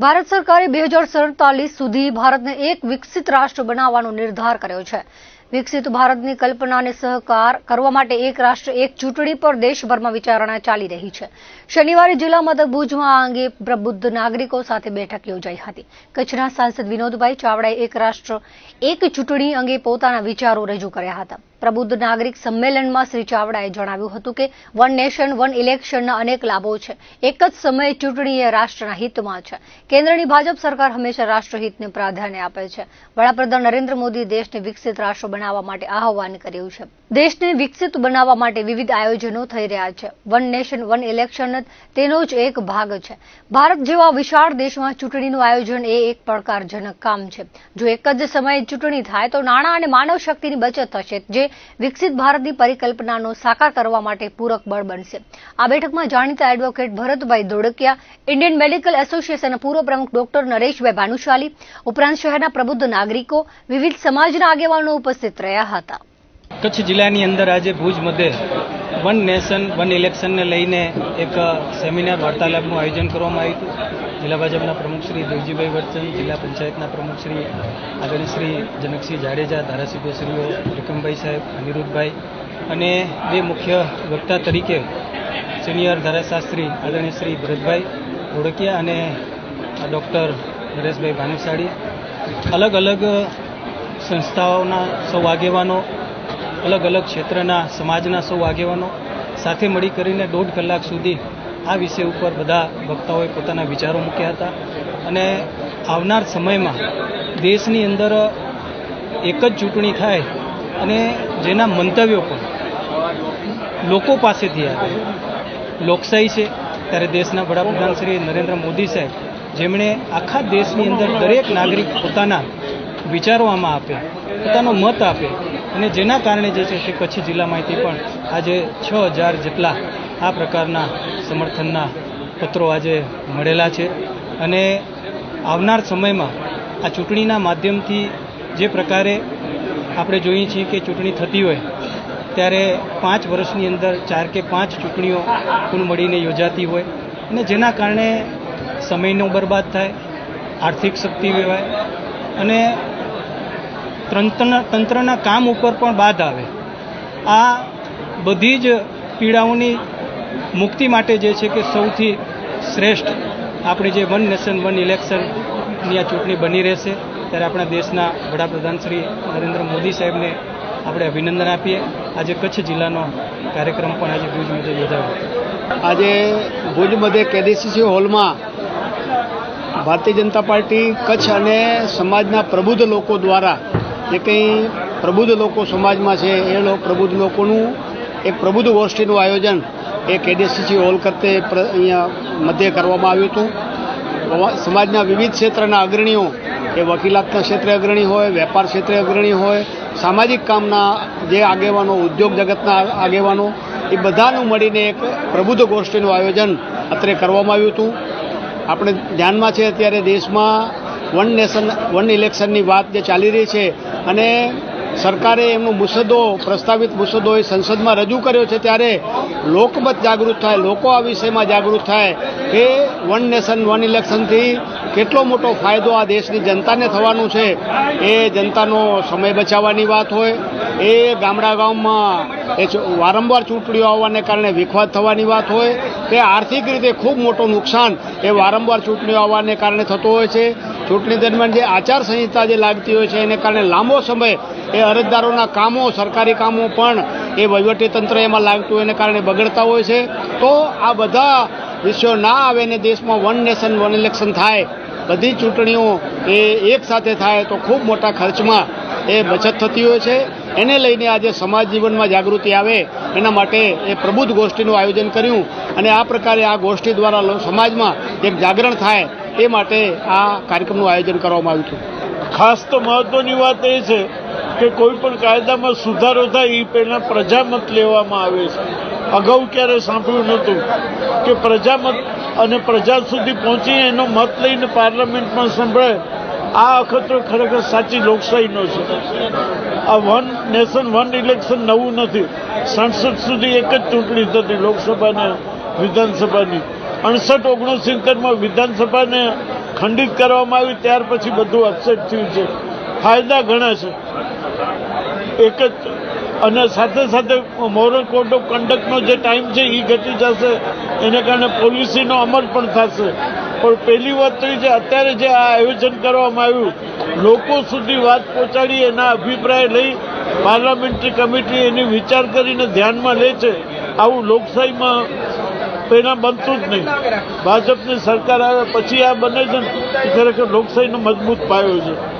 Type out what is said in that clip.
ભારત સરકારે બે હજાર સડતાલીસ સુધી ભારતને એક વિકસિત રાષ્ટ્ર બનાવવાનો નિર્ધાર કર્યો છે. વિકસિત ભારતની કલ્પનાને સહકાર કરવા માટે એક રાષ્ટ્ર, એક ચૂંટણી પર દેશભરમાં વિચારણા ચાલી રહી છે. શનિવારે જિલ્લા મથક ભુજમાં આ અંગે પ્રબુદ્ધ નાગરિકો સાથે બેઠક યોજાઈ હતી. કચ્છના સાંસદ વિનોદભાઈ ચાવડાએ એક રાષ્ટ્ર, એક ચૂંટણી અંગે પોતાના વિચારો રજૂ કર્યા હતા. પ્રબુદ્ધ નાગરિક સંમેલનમાં શ્રી ચાવડાએ જણાવ્યું હતું કે વન નેશન, વન ઇલેક્શનના અનેક લાભો છે. એક જ સમયે ચૂંટણી એ રાષ્ટ્રના હિતમાં છે. કેન્દ્રની ભાજપ સરકાર હંમેશા રાષ્ટ્રહિતને પ્રાધાન્ય આપે છે. વડાપ્રધાન નરેન્દ્ર મોદી દેશને વિકસિત રાષ્ટ્ર બનાવવા માટે આહવાન કર્યું છે. દેશને વિકસિત બનાવવા માટે વિવિધ આયોજનો થઈ રહ્યા છે. વન નેશન, વન ઇલેક્શન તેનો જ એક ભાગ છે. ભારત જેવા વિશાળ દેશમાં ચૂંટણીનું આયોજન એ એક પડકારજનક કામ છે. જો એક જ સમયે ચૂંટણી થાય તો નાણાં અને માનવ શક્તિની બચત થશે. જે વિકસિત ભારતની પરિકલ્પનાનો સાકાર કરવા માટે પૂરક બળ બનશે. આ બેઠકમાં જાણીતા advocate Bharatbhai Dholakia, Indian medical એસોસિએશનના પૂર્વ પ્રમુખ ડોક્ટર નરેશભાઈ ભાનુશાલી, ઉપરાંત શહેરના પ્રબુદ્ધ નાગરિકો, વિવિધ સમાજના આગેવાનો ઉપસ્થિત રહ્યા હતા. કચ્છ જિલ્લાની અંદર આજે ભુજ મધ્યે વન નેશન, વન ઇલેક્શનને લઈને એક સેમિનાર વાર્તાલાપનું આયોજન કરવામાં આવ્યું હતું. જિલ્લા ભાજપના પ્રમુખ શ્રી દેવજીભાઈ વર્ચન જિલ્લા પંચાયતના પ્રમુખ શ્રી આદરણીય શ્રી જનકસિંહ જાડેજા ધારાસભ્યશ્રીઓ વિક્રમભાઈ સાહેબ, અનિરુદ્ધભાઈ અને બે મુખ્ય વક્તા તરીકે સિનિયર ધારાશાસ્ત્રી આદરણીય શ્રી ભરતભાઈ ધોળકિયા અને ડૉક્ટર નરેશભાઈ ભાનુશાળી. અલગ અલગ સંસ્થાઓના સૌ આગેવાનો અલગ અલગ ક્ષેત્રના સમાજના સૌ આગેવાનો સાથે મળી કરીને દોઢ કલાક સુધી આ વિષય ઉપર બધા વક્તાઓએ પોતાના વિચારો મૂક્યા હતા. અને આવનાર સમયમાં દેશની અંદર એક જ ચૂંટણી થાય અને જેના મંતવ્યો પણ લોકો પાસેથી આવે. લોકશાહી છે, ત્યારે દેશના વડાપ્રધાન શ્રી નરેન્દ્ર મોદી સાહેબ, જેમણે આખા દેશની અંદર દરેક નાગરિક પોતાના વિચારો આમાં આપે, પોતાનો મત આપે, અને જેના કારણે જે છે તે કચ્છ જિલ્લામાંથી પણ આજે છ હજાર જેટલા આ પ્રકારના સમર્થનના પત્રો આજે મળેલા છે. અને આવનાર સમયમાં આ ચૂંટણીના માધ્યમથી જે પ્રકારે આપણે જોઈએ છીએ કે ચૂંટણી થતી હોય, ત્યારે પાંચ વર્ષની અંદર ચાર કે પાંચ ચૂંટણીઓ કુલ મળીને યોજાતી હોય અને જેના કારણે સમયનો બરબાદ થાય, આર્થિક શક્તિ વેવાય અને તંત્રના તંત્રના કામ ઉપર પણ બાદ આવે. આ બધી જ પીડાઓની મુક્તિ માટે જે છે કે સૌથી શ્રેષ્ઠ આપણી જે વન નેશન, વન ઇલેક્શનની આ ચૂંટણી બની રહેશે, ત્યારે આપણા દેશના વડાપ્રધાન શ્રી નરેન્દ્ર મોદી સાહેબને આપણે અભિનંદન આપીએ. આજે કચ્છ જિલ્લાનો કાર્યક્રમ પણ આજે ભુજ મધ્ય યોજાયો. આજે ભુજ મધ્ય કેડીસીસી હોલમાં ભારતીય જનતા પાર્ટી, કચ્છ અને સમાજના પ્રબુદ્ધ લોકો દ્વારા જે કંઈ પ્રબુદ્ધ લોકો સમાજમાં છે, એ પ્રબુદ્ધ લોકોનું એક પ્રબુદ્ધ ગોષ્ઠીનું આયોજન એ કેડીસીસી હોલ ખાતે અહીંયા મધ્યે કરવામાં આવ્યું હતું. સમાજના વિવિધ ક્ષેત્રના અગ્રણીઓ, એ વકીલાતના ક્ષેત્રે અગ્રણી હોય, વેપાર ક્ષેત્રે અગ્રણી હોય, સામાજિક કામના જે આગેવાનો, ઉદ્યોગ જગતના આગેવાનો, એ બધાનું મળીને એક પ્રબુદ્ધ ગોષ્ઠીનું આયોજન અત્રે કરવામાં આવ્યું હતું. આપણે ધ્યાનમાં છે અત્યારે દેશમાં વન નેશન, વન ઇલેક્શનની વાત જે ચાલી રહી છે અને સરકારે એમનો મુસદ્દો પ્રસ્તાવિત મુસદ્દો એ સંસદમાં રજૂ કર્યો છે ત્યારે લોકમત જાગૃત થાય, લોકો આ વિષયમાં જાગૃત થાય કે વન નેશન વન ઇલેક્શનથી કેટલો મોટો ફાયદો આ દેશની જનતાને થવાનું છે, એ જનતાનો સમય બચાવવાની વાત હોય, એ ગામડા ગામમાં એ વારંવાર ચૂંટણીઓ આવવાને કારણે વિખવાદ થવાની વાત હોય કે આર્થિક રીતે ખૂબ મોટું નુકસાન એ વારંવાર ચૂંટણીઓ આવવાને કારણે થતું હોય છે. ચૂંટણી દરમિયાન જે આચારસંહિતા જે લાગતી હોય છે, એને કારણે લાંબો સમય એ અરજદારોના કામો, સરકારી કામો પણ એ વહીવટીતંત્ર એમાં લાગતું એને કારણે બગડતા હોય છે. તો આ બધા વિષયો ના આવે ને દેશમાં વન નેશન, વન ઇલેક્શન થાય, બધી ચૂંટણીઓ એ એક સાથે થાય, તો ખૂબ મોટા ખર્ચમાં એ બચત થતી હોય છે. એને લઈને આજે સમાજ જીવનમાં જાગૃતિ આવે, એના માટે એ પ્રબુદ્ધ ગોષ્ઠીનું આયોજન કર્યું. અને આ પ્રકારે આ ગોષ્ઠી દ્વારા સમાજમાં એક જાગરણ થાય એ માટે આ કાર્યક્રમનું આયોજન કરવામાં આવ્યું હતું. ખાસ તો મહત્વની વાત એ છે કે કોઈ પણ કાયદામાં સુધારો થાય એ પહેલાં પ્રજામત લેવામાં આવે છે. અગાઉ ક્યારે સાંભળ્યું નહોતું કે પ્રજામત અને પ્રજા સુધી પહોંચી એનો મત લઈને પાર્લામેન્ટમાં સંભળાય. આ અખતરો ખરેખર સાચી લોકશાહીનો છે. આ વન નેશન વન ઇલેક્શન નવું નથી. સડસઠ સુધી એક જ ચૂંટણી થતી લોકસભાને, વિધાનસભાની. અડસઠ, ઓગણસિત્તેરમાં વિધાનસભાને ખંડિત કરવામાં આવી, ત્યાર પછી બધું અપસેટ થયું છે. ફાયદા ઘણા છે. એક જ, અને સાથે સાથે મોરલ કોડ ઓફ કન્ડક્ટનો જે ટાઈમ છે એ ઘટી જશે. એને કારણે પોલિસીનો અમલ પણ થશે. પણ પહેલી વાત તો છે, અત્યારે જે આ આયોજન કરવામાં આવ્યું, લોકો સુધી વાત પહોંચાડી, એના અભિપ્રાય લઈ, પાર્લામેન્ટરી કમિટી એની વિચાર કરીને ધ્યાનમાં લે છે. આવું લોકશાહીમાં પહેલાં બનતું જ નહીં. ભાજપની સરકાર આવ્યા પછી આ બને છે ને ખરેખર લોકશાહીનો મજબૂત પાયો છે.